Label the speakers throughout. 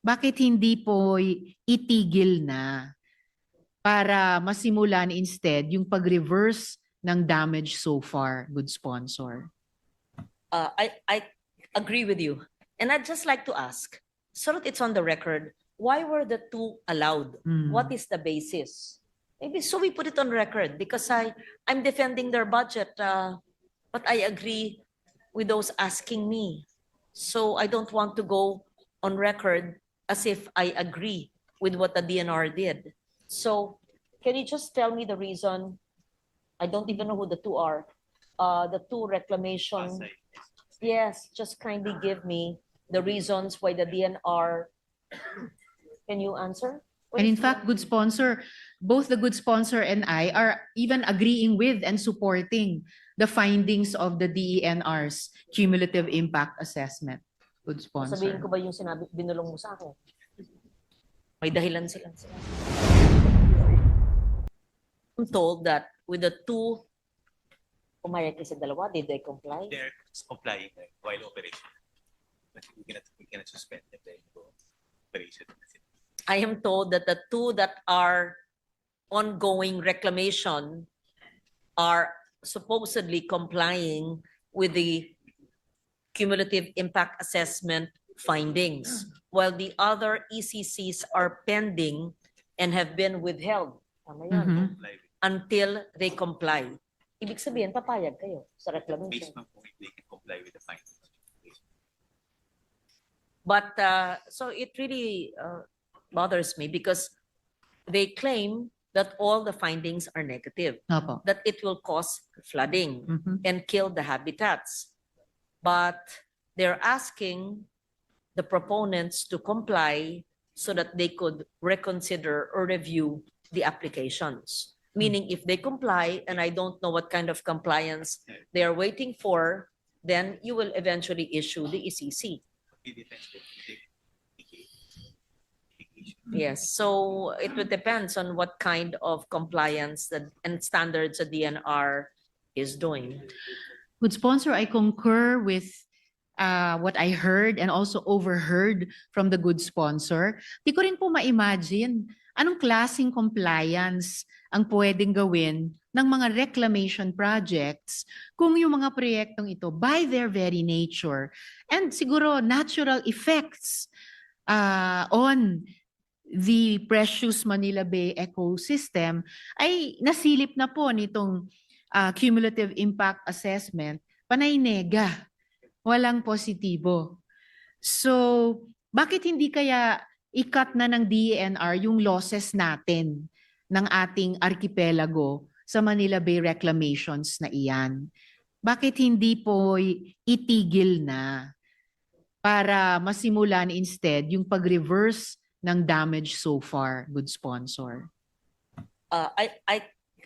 Speaker 1: bakit hindi po itigil na para masimulan instead yung pag-reverse ng damage so far, good sponsor?
Speaker 2: Uh, I, I agree with you. And I'd just like to ask, so that it's on the record, why were the two allowed?
Speaker 1: Mm.
Speaker 2: What is the basis? Maybe so we put it on record because I, I'm defending their budget, uh, but I agree with those asking me. So I don't want to go on record as if I agree with what the DNR did. So can you just tell me the reason? I don't even know who the two are. Uh, the two reclamation. Yes, just kindly give me the reasons why the DNR. Can you answer? What
Speaker 1: And in
Speaker 2: is
Speaker 1: fact, good sponsor, both the good sponsor and I are even agreeing with and supporting the findings of the DENR's cumulative impact assessment. Good
Speaker 2: Sabihin
Speaker 1: sponsor.
Speaker 2: ko ba yung sinabi, binulong mo sa akin? May dahilan sila. I'm told that with the two, pumayag kayo sa dalawa, did they comply?
Speaker 3: they're complying while operation. But we cannot, we cannot suspend them go operation.
Speaker 2: I am told that the two that are ongoing reclamation are supposedly complying with the cumulative impact assessment findings, while the other ECCs are pending and have been withheld. Tama yan.
Speaker 1: Mhm.
Speaker 2: Until they comply. Ibig sabihin, papayag kayo sa
Speaker 3: based on kung if they can comply with the findings.
Speaker 2: But, uh, so it really uh, bothers me because they claim that all the findings are negative.
Speaker 1: Opo.
Speaker 2: that it will cause flooding
Speaker 1: Mhm.
Speaker 2: and kill the habitats. But they're asking the proponents to comply so that they could reconsider or review the applications. Meaning if they comply, and I don't know what kind of compliance they are waiting for, then you will eventually issue the ECC. Yes, so it would depends on what kind of compliance that and standards the DNR is doing.
Speaker 1: Good sponsor, I concur with uh, what I heard and also overheard from the good sponsor. Di ko rin po ma-imagine anong klaseng compliance ang pwedeng gawin ng mga reclamation projects kung yung mga proyektong ito by their very nature and siguro natural effects uh, on the precious Manila Bay ecosystem ay nasilip na po nitong uh, cumulative impact assessment, panay nega, walang positibo. So, bakit hindi kaya ikat na ng DENR yung losses natin ng ating archipelago sa Manila Bay reclamations na iyan? Bakit hindi po itigil na para masimulan instead yung pag-reverse ng damage so far, good sponsor?
Speaker 2: uh, I, I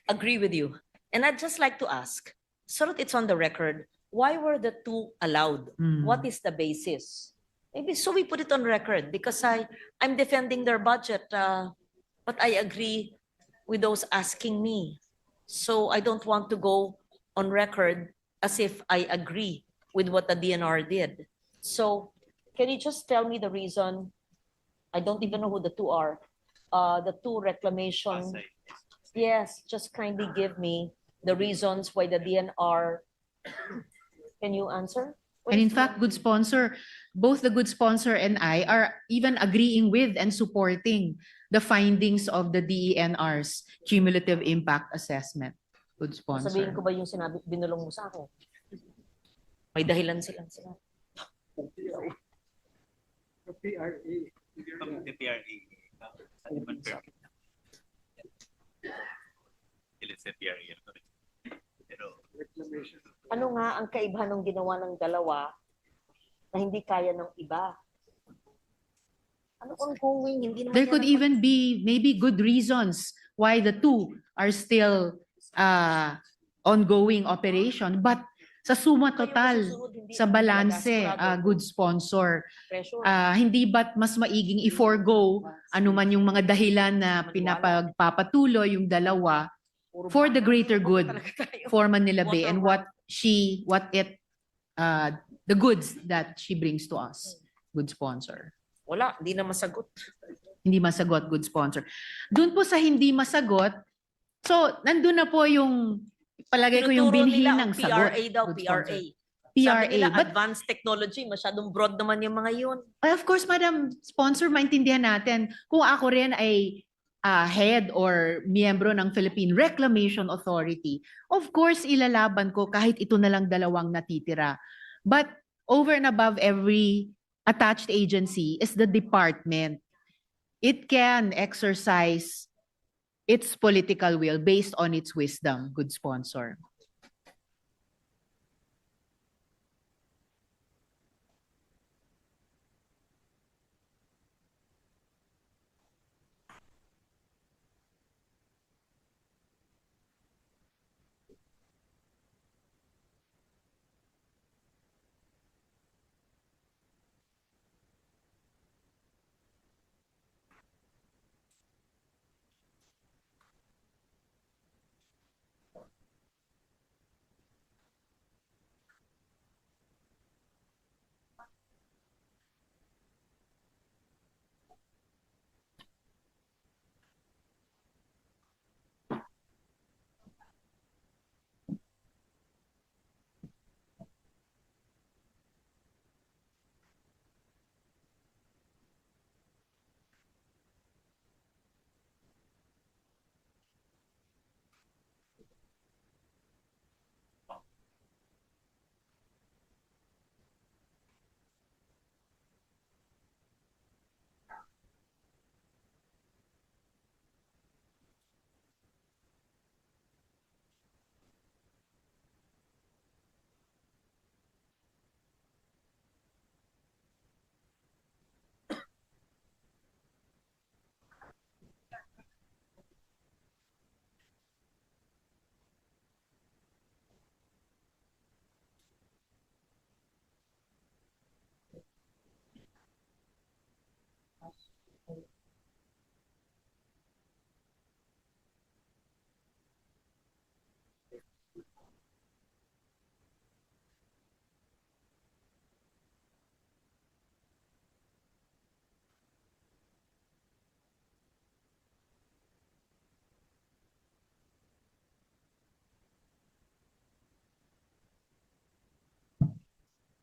Speaker 2: agree with you. And I'd just like to ask, so that it's on the record, why were the two allowed?
Speaker 1: Mm.
Speaker 2: What is the basis? Maybe so we put it on record because I, I'm defending their budget, uh, but I agree with those asking me. So I don't want to go on record as if I agree with what the DNR did. So can you just tell me the reason? I don't even know who the two are. Uh, the two reclamation. Yes, just kindly give me the reasons why the DNR. Can you answer?
Speaker 1: And in fact, good sponsor, both the good sponsor and I are even agreeing with and supporting the findings of the DENR's cumulative impact assessment. Good
Speaker 2: Sabihin
Speaker 1: sponsor.
Speaker 2: ko ba yung sinabi, binulong mo sa akin? May dahilan sila. sila.
Speaker 3: From the PRA. uh, human permit. Ilan sa PRA, ano rin. Pero,
Speaker 2: Ano nga ang kaibahan ng ginawa ng dalawa na hindi kaya ng iba? Ano kung going, hindi naman
Speaker 1: There could even be maybe good reasons why the two are still uh, ongoing operation. But sa suma total, sa balanse, uh, good sponsor. Ah, hindi ba't mas maiging i-forgo anuman yung mga dahilan na pinapagpapatuloy yung dalawa for the greater good for Manila Bay and what she, what it, uh, the goods that she brings to us. Good sponsor.
Speaker 2: Wala, hindi na masagot.
Speaker 1: Hindi masagot, good sponsor. Doon po sa hindi masagot, so nandun na po yung, palagay ko yung
Speaker 2: Tinuturo
Speaker 1: binhi
Speaker 2: nila
Speaker 1: ng
Speaker 2: ang
Speaker 1: sagot.
Speaker 2: PRA daw,
Speaker 1: good
Speaker 2: PRA. Sabi
Speaker 1: PRA.
Speaker 2: nila,
Speaker 1: But
Speaker 2: advanced technology, masyadong broad naman yung mga yun.
Speaker 1: Ay, of course, Madam Sponsor, maintindihan natin kung ako rin ay ah, head or miyembro ng Philippine Reclamation Authority, of course, ilalaban ko kahit ito na lang dalawang natitira. But over and above every attached agency is the department. It can exercise its political will based on its wisdom, good sponsor.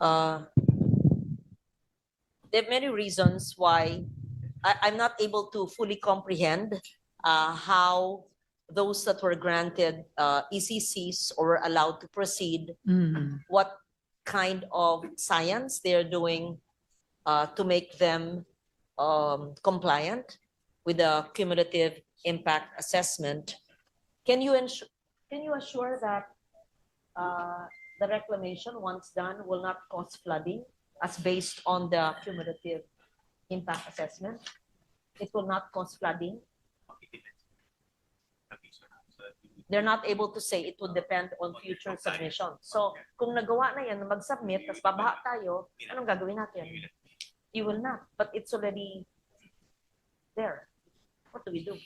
Speaker 2: Uh, there are many reasons why I, I'm not able to fully comprehend uh, how those that were granted uh, ECCs or were allowed to proceed,
Speaker 1: Mm.
Speaker 2: what kind of science they're doing uh, to make them um, compliant with the cumulative impact assessment. Can you ensure, can you assure that uh, the reclamation, once done, will not cause flooding as based on the cumulative impact assessment? It will not cause flooding? They're not able to say it would depend on future submission. So kung nagawa na yan, mag-submit, tapos babaha tayo, anong gagawin natin? You will not, but it's already there. What do we do?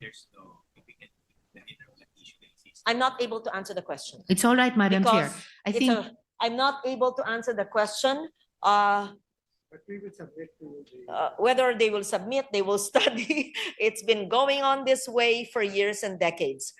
Speaker 3: There's no,
Speaker 2: I'm not able to answer the question.
Speaker 1: It's all right, Madam Chair.
Speaker 2: Because
Speaker 1: I
Speaker 2: it's
Speaker 1: think,
Speaker 2: a, I'm not able to answer the question. Uh,
Speaker 4: But we will submit to the.
Speaker 2: uh, whether they will submit, they will study. It's been going on this way for years and decades.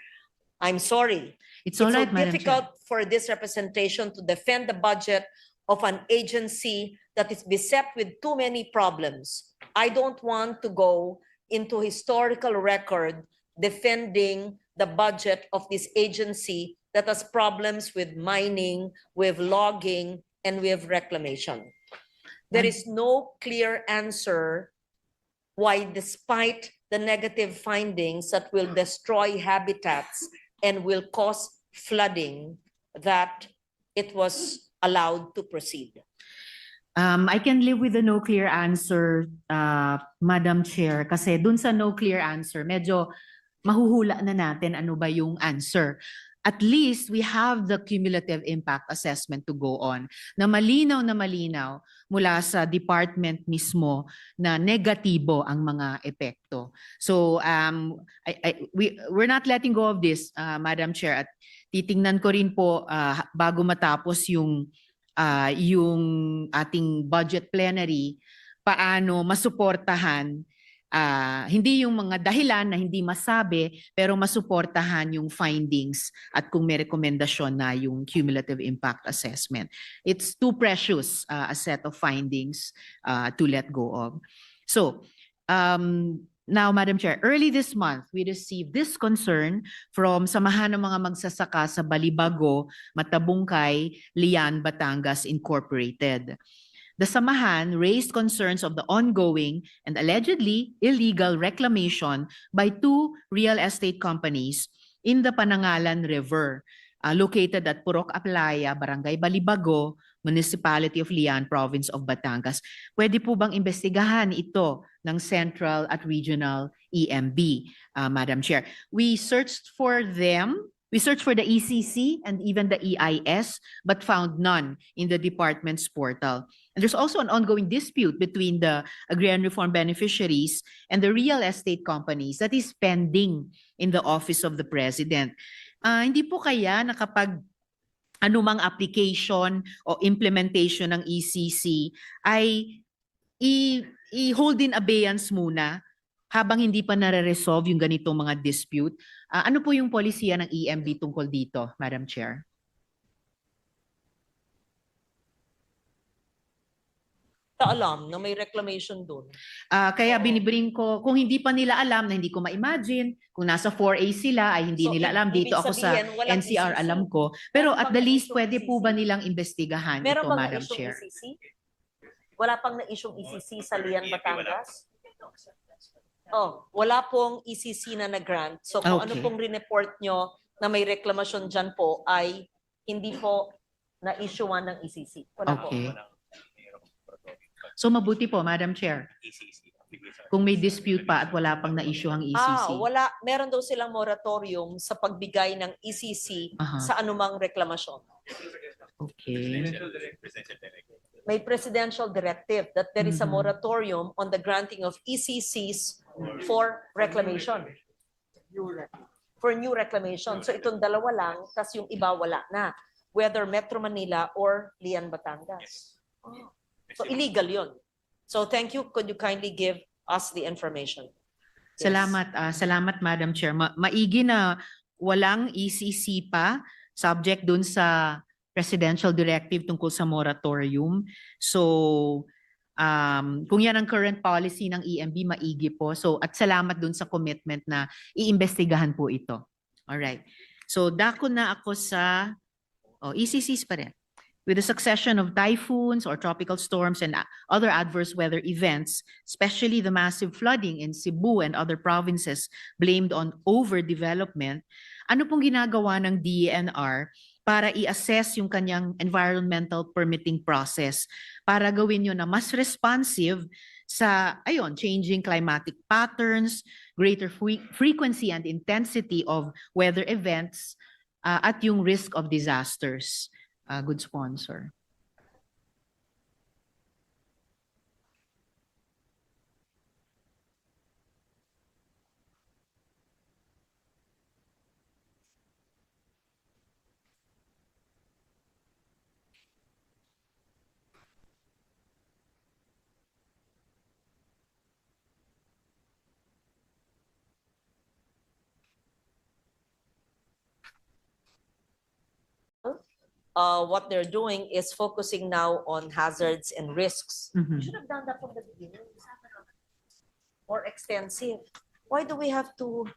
Speaker 2: I'm sorry.
Speaker 1: it's all
Speaker 2: It's so
Speaker 1: right, Madam Chair.
Speaker 2: difficult for this representation to defend the budget of an agency that is beset with too many problems. I don't want to go into historical record defending the budget of this agency that has problems with mining, with logging, and with reclamation. There is no clear answer why despite the negative findings that will destroy habitats and will cause flooding, that it was allowed to proceed.
Speaker 1: Um, I can live with the no clear answer, uh, Madam Chair, kasi dun sa no clear answer, medyo mahuhula na natin ano ba yung answer. At least we have the cumulative impact assessment to go on na malinaw na malinaw mula sa department mismo na negatibo ang mga epekto. So um, I, I, we, we're not letting go of this, uh, Madam Chair, at titingnan ko rin po uh, bago matapos yung ah, yung ating budget plenary, paano masuportahan ah, hindi yung mga dahilan na hindi masabi, pero masuportahan yung findings at kung may rekomendasyon na yung cumulative impact assessment. It's too precious ah, a set of findings ah, to let go of. So, um, now, Madam Chair, early this month, we received this concern from Samahan ng mga magsasaka sa Balibago, Matabungkay, Lian, Batangas Incorporated. The Samahan raised concerns of the ongoing and allegedly illegal reclamation by two real estate companies in the Panangalan River, uh, located at Purok Aplaya, Barangay Balibago, Municipality of Lian, Province of Batangas. Pwede po bang investigahan ito ng Central at Regional EMB, uh, Madam Chair? We searched for them. We searched for the ECC and even the EIS, but found none in the department's portal. And there's also an ongoing dispute between the agrarian reform beneficiaries and the real estate companies that is pending in the office of the president. Ah, hindi po kaya na kapag anumang application o implementation ng ECC ay i- i-hold in abeyance muna habang hindi pa nare-resolve yung ganitong mga dispute. Ah, ano po yung polisiya ng EMB tungkol dito, Madam Chair?
Speaker 2: Ta alam na may reclamation doon.
Speaker 1: Ah, kaya
Speaker 2: Oo.
Speaker 1: binibring ko, kung hindi pa nila alam na hindi ko ma-imagine, kung nasa 4A sila ay hindi
Speaker 2: So,
Speaker 1: nila alam, dito ako sa
Speaker 2: sabihin,
Speaker 1: NCR
Speaker 2: ECC.
Speaker 1: alam ko. Pero at the least, pwede po ba
Speaker 2: ECC?
Speaker 1: nilang investigahan
Speaker 2: Meron
Speaker 1: ito,
Speaker 2: bang
Speaker 1: Madam
Speaker 2: na-issue
Speaker 1: Chair?
Speaker 2: ECC? Wala pang na-issue ECC sa Lian. Batangas? Oh, wala pong ECC na na-grant. So kung ano
Speaker 1: Okay.
Speaker 2: pong report nyo na may reklamasyon dyan po ay hindi po na-issuean ng ECC. Wala po.
Speaker 1: Okay. So mabuti po, Madam Chair,
Speaker 3: ECC,
Speaker 1: kung may dispute pa at wala pang na-issue ang ECC.
Speaker 2: Ah, wala. Meron daw silang moratorium sa pagbigay ng ECC
Speaker 1: Aha.
Speaker 2: sa anumang reklamasyon.
Speaker 1: Okay.
Speaker 2: May presidential directive that there is a
Speaker 1: Mhm.
Speaker 2: moratorium on the granting of ECCs for reclamation. For new reclamation. So itong dalawa lang, tas yung iba wala na. Whether Metro Manila or Lian Batangas. So illegal yun. So thank you. Could you kindly give us the information?
Speaker 1: Salamat, ah, salamat Madam Chair. Ma- maigi na walang ECC pa subject dun sa presidential directive tungkol sa moratorium. So um, kung yan ang current policy ng EMB, maigi po. So at salamat dun sa commitment na iimbestigahan po ito. All right. So dako na ako sa oh, ECCs pa rin. With the succession of typhoons or tropical storms and other adverse weather events, especially the massive flooding in Cebu and other provinces blamed on overdevelopment, ano pong ginagawa ng DENR para i-assess yung kanyang environmental permitting process para gawin yun na mas responsive sa ayun changing climatic patterns, greater fre- frequency and intensity of weather events uh, at yung risk of disasters. Uh, good sponsor.
Speaker 2: Uh, what they're doing is focusing now on hazards and risks.
Speaker 1: Mhm.
Speaker 2: We should have done that from the beginning. More extensive. Why do we have to?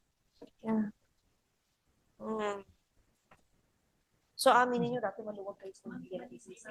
Speaker 2: Yeah. Mm. So aminin nyo dati maluwag kayo sa mga PCC.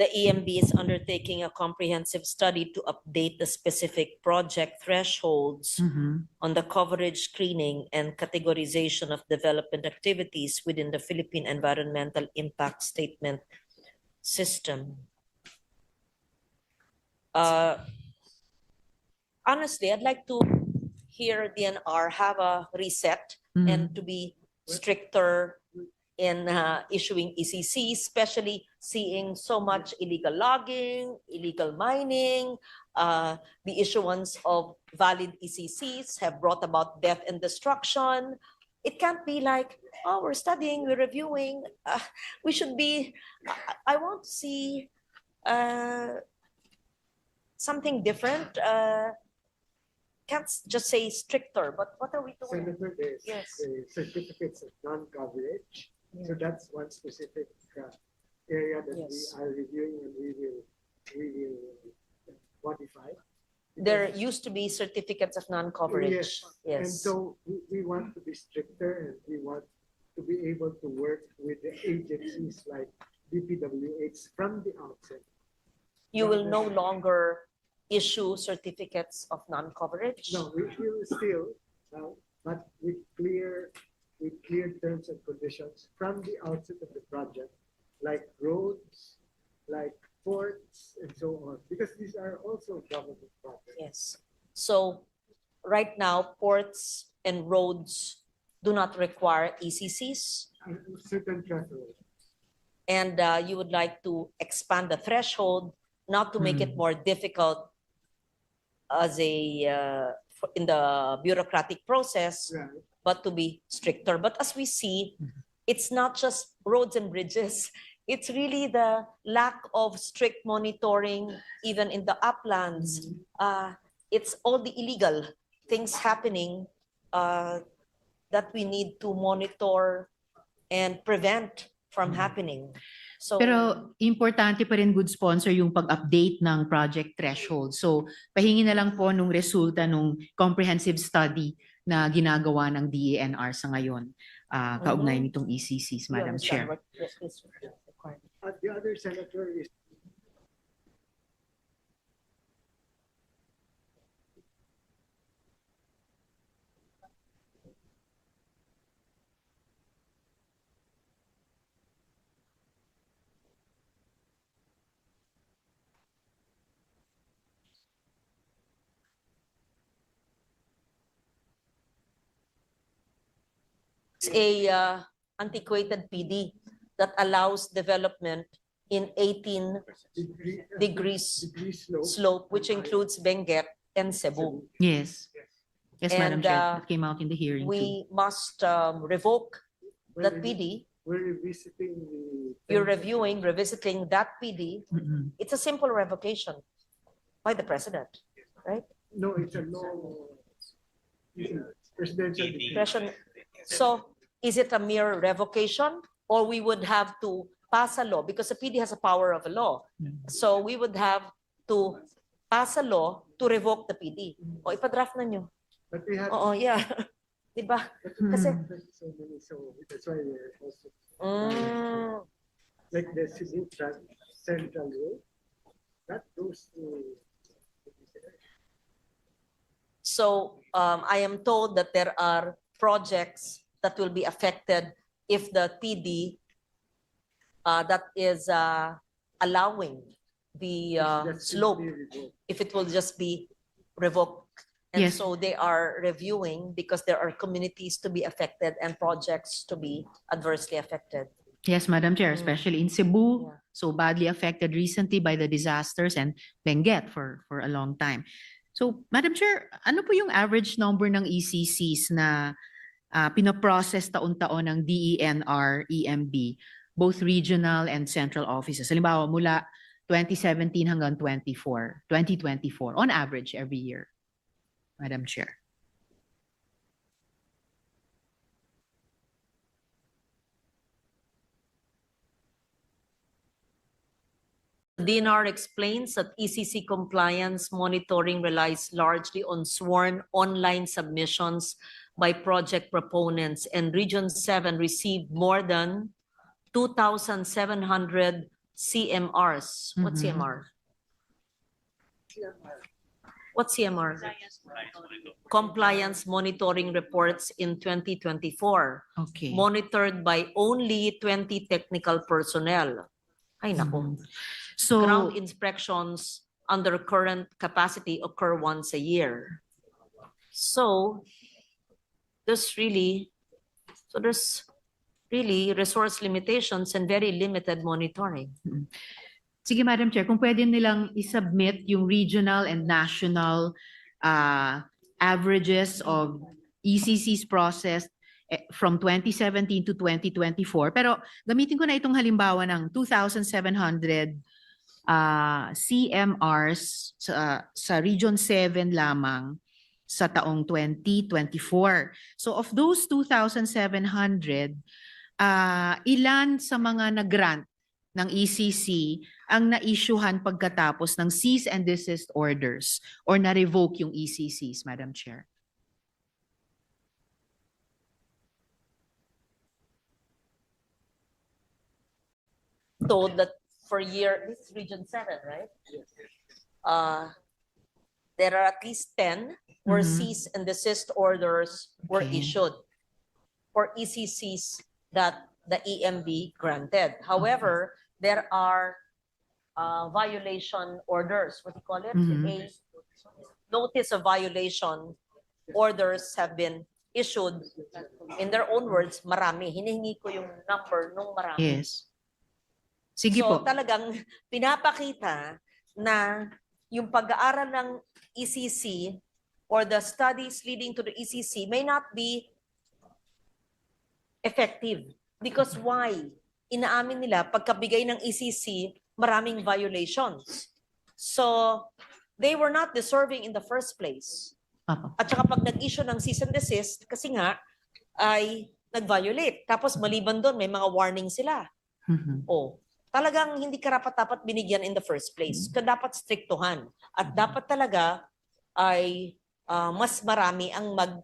Speaker 2: The EMB is undertaking a comprehensive study to update the specific project thresholds
Speaker 1: Mhm.
Speaker 2: on the coverage screening and categorization of development activities within the Philippine Environmental Impact Statement System. Uh, honestly, I'd like to hear DNR have a reset
Speaker 1: Mhm.
Speaker 2: and to be stricter in uh, issuing ECC, especially seeing so much illegal logging, illegal mining. uh, The issuance of valid ECCs have brought about death and destruction. It can't be like, oh, we're studying, we're reviewing. Uh, We should be, I- I want to see uh, something different. uh, Can't just say stricter, but what are we doing?
Speaker 4: Senator, there's
Speaker 2: Yes.
Speaker 4: certificates of non-coverage. So that's one specific uh, area that we are reviewing and we will, we will modify.
Speaker 2: There
Speaker 4: Because-
Speaker 2: used to be certificates of non-coverage.
Speaker 4: And
Speaker 2: Yes.
Speaker 4: And so we, we want to be stricter and we want to be able to work with the agencies like DPWH from the outset.
Speaker 2: You will no longer issue certificates of non-coverage?
Speaker 4: No, we will still, uh, but with clear, with clear terms and conditions from the outset of the project, like roads, like ports and so on, because these are also government projects.
Speaker 2: Yes. So right now, ports and roads do not require ECCs.
Speaker 4: And Certain threshold.
Speaker 2: And uh, you would like to expand the threshold, not to make it
Speaker 1: Hmm.
Speaker 2: more difficult as a, uh, for- in the bureaucratic process,
Speaker 4: Right.
Speaker 2: but to be stricter. But as we see,
Speaker 1: Mhm.
Speaker 2: it's not just roads and bridges. It's really the lack of strict monitoring, even in the uplands. Uh, it's all the illegal things happening uh, that we need to monitor and prevent from
Speaker 1: Mhm.
Speaker 2: happening. So,
Speaker 1: Pero importante pa rin good sponsor yung pag-update ng project threshold. So pahingi na lang po nung resulta nung comprehensive study na ginagawa ng DENR sa ngayon. Uh, kaugnay nitong ECCs, Madam Chair.
Speaker 2: is required.
Speaker 4: Uh, the other senator is
Speaker 2: It's a uh, antiquated PD that allows development in 18
Speaker 4: degree.
Speaker 2: Degrees
Speaker 4: Degree slope.
Speaker 2: slope, which includes Benguet and Cebu.
Speaker 1: Yes. Yes, Madam
Speaker 2: And,
Speaker 1: Chair.
Speaker 2: uh,
Speaker 1: That came out in the hearing too.
Speaker 2: We must um, revoke
Speaker 4: We're
Speaker 2: that
Speaker 4: revi-
Speaker 2: PD.
Speaker 4: We're revisiting the.
Speaker 2: You're reviewing, revisiting that PD.
Speaker 1: Mm-mm.
Speaker 2: It's a simple revocation by the president. Right?
Speaker 4: No, it's a no. Presidential
Speaker 3: DD.
Speaker 4: decree.
Speaker 2: President- So is it a mere revocation or we would have to pass a law because the PD has a power of a law. So we would have to pass a law to revoke the PD. O ipadraft na nyo.
Speaker 4: But we have.
Speaker 2: Oo, yeah. Diba?
Speaker 4: but we
Speaker 2: kasi-
Speaker 4: have So many, so that's why we're also,
Speaker 2: Mm,
Speaker 4: like the Cebu Tran- Central Road, that goes to.
Speaker 2: So um, I am told that there are projects that will be affected if the PD uh, that is uh, allowing the uh, slope, if it will just be revoked. And
Speaker 1: Yes.
Speaker 2: so they are reviewing because there are communities to be affected and projects to be adversely affected.
Speaker 1: Yes, Madam Chair,
Speaker 2: Mm.
Speaker 1: especially in Cebu,
Speaker 2: Yeah.
Speaker 1: so badly affected recently by the disasters and Benguet for, for a long time. So, Madam Chair, ano po yung average number ng ECCs na uh, pinaprocess taon-taon ng DENR, EMB, both regional and central offices? Halimbawa, mula 2017 hanggang 24, 2024, on average every year, Madam Chair.
Speaker 2: DNR explains that ECC compliance monitoring relies largely on sworn online submissions by project proponents and Region Seven received more than two thousand seven hundred CMRs. What
Speaker 1: Mhm.
Speaker 2: CMR? What CMR? Compliance monitoring reports in twenty twenty-four,
Speaker 1: Okay.
Speaker 2: monitored by only twenty technical personnel. Ay, naku.
Speaker 1: Mhm. So,
Speaker 2: ground inspections under current capacity occur once a year. So there's really, so there's really resource limitations and very limited monitoring.
Speaker 1: Sige, Madam Chair, kung pwede nilang isubmit yung regional and national uh, averages of ECC's process eh, from 2017 to 2024. Pero gamitin ko na itong halimbawa ng 2,700 uh, CMRs sa, sa Region 7 lamang sa taong 2024. So of those 2,700, uh, ilan sa mga nag-grant ng ECC ang na-issuehan pagkatapos ng cease and desist orders or na-revoke yung ECCs, Madam Chair?
Speaker 2: told that for year, this is region seven, right? Uh, there are at least ten where
Speaker 1: Mhm.
Speaker 2: cease and desist orders were
Speaker 1: Okay.
Speaker 2: issued for ECCs that the EMB granted. However, there are uh, violation orders, what do you call it?
Speaker 1: Mhm.
Speaker 2: A notice of violation orders have been issued. In their own words, marami. Hinihingi ko yung number nung marami.
Speaker 1: Yes. Sige
Speaker 2: so
Speaker 1: po.
Speaker 2: talagang pinapakita na yung pag-aaral ng ECC or the studies leading to the ECC may not be effective. Because why? Inaamin nila pagkabigay ng ECC, maraming violations. So they were not deserving in the first place. At saka pag nag-issue ng cease and desist, kasi nga ay nag-violate. Tapos maliban doon, may mga warning sila.
Speaker 1: Mhm.
Speaker 2: Oh, talagang hindi karapat-dapat binigyan in the first place. Kaya dapat striktuhan. At dapat talaga ay ah, mas marami ang mag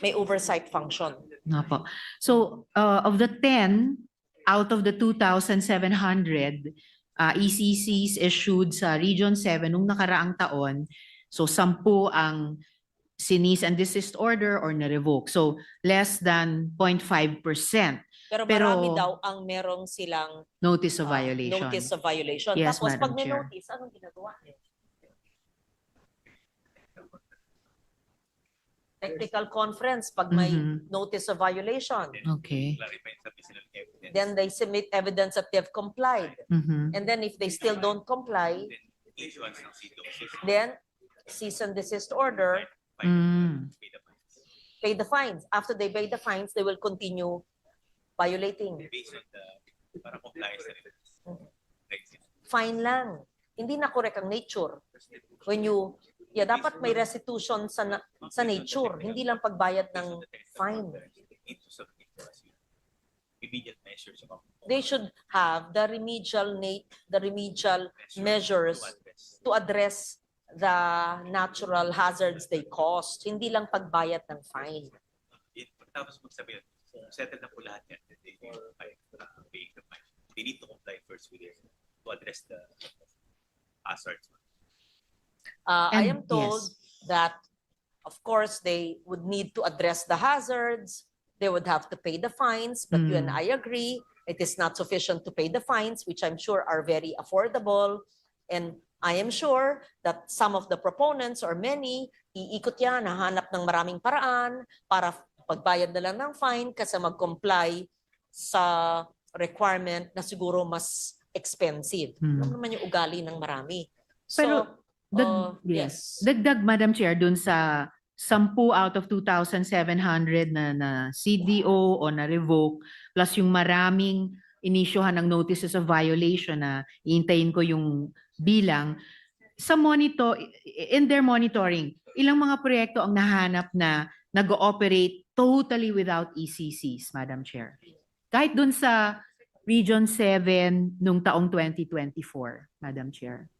Speaker 2: may oversight function.
Speaker 1: Nga po. So, uh, of the 10 out of the 2,700 uh, ECCs issued sa Region 7 nung nakaraang taon, so 10 ang sinis and desist order or na-revoke. So, less than 0.5%
Speaker 2: Pero,
Speaker 1: Pero-
Speaker 2: marami daw ang merong silang
Speaker 1: notice of
Speaker 2: ah,
Speaker 1: violation.
Speaker 2: notice of violation.
Speaker 1: Yes,
Speaker 2: Tapos pag
Speaker 1: Madam
Speaker 2: may
Speaker 1: Chair.
Speaker 2: notice, anong ginagawa niya? Technical conference pag may
Speaker 1: Mhm.
Speaker 2: notice of violation.
Speaker 1: Okay.
Speaker 3: Clarify sufficient evidence.
Speaker 2: Then they submit evidence that they've complied.
Speaker 1: Mhm.
Speaker 2: And then if they still don't comply,
Speaker 3: Then issuance ng CDO.
Speaker 2: then cease and desist order,
Speaker 1: Mm.
Speaker 3: Pay the fines.
Speaker 2: pay the fines. After they pay the fines, they will continue violating.
Speaker 3: Based on the, para compliance na rin. Like,
Speaker 2: Fine lang. Hindi na correct ang nature. When you, yeah, dapat may restitution sa, na- sa nature. Hindi lang pagbayad ng fine.
Speaker 3: Immediate measures
Speaker 2: They should have the remedial na- the remedial measures to address the natural hazards they caused. Hindi lang pagbayad ng fine.
Speaker 3: Tapos magsabi, settle na po lahat yan. Then They need to pay, uh, pay the fine. They need to comply first with it to address the hazards.
Speaker 2: Uh, I am
Speaker 1: And-
Speaker 2: told that, of course, they would need to address the hazards. They would have to pay the fines, but you and
Speaker 1: Mm.
Speaker 2: I agree, it is not sufficient to pay the fines, which I'm sure are very affordable. And I am sure that some of the proponents or many, iikot yan, hahanap ng maraming paraan para pagbayad na lang ng fine kasi mag-comply sa requirement na siguro mas expensive.
Speaker 1: Hmm.
Speaker 2: Ano naman yung ugali ng marami.
Speaker 1: Pero,
Speaker 2: so,
Speaker 1: Dag-
Speaker 2: uh,
Speaker 1: yes. Dagdag, Madam Chair, dun sa 10 out of 2,700 na, na CDO o na revoke, plus yung maraming inisyohan ng notices of violation na iintayin ko yung bilang, sa monitor, in their monitoring, ilang mga proyekto ang nahanap na nag-ooperate totally without ECCs, Madam Chair? Kahit dun sa Region 7 nung taong 2024, Madam Chair.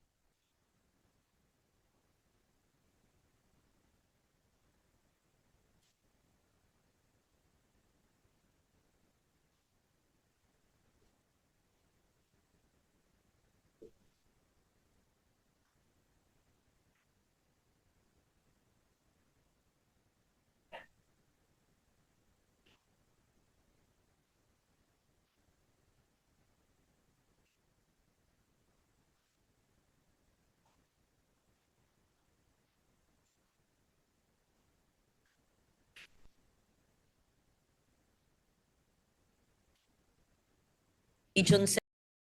Speaker 2: E eu não sei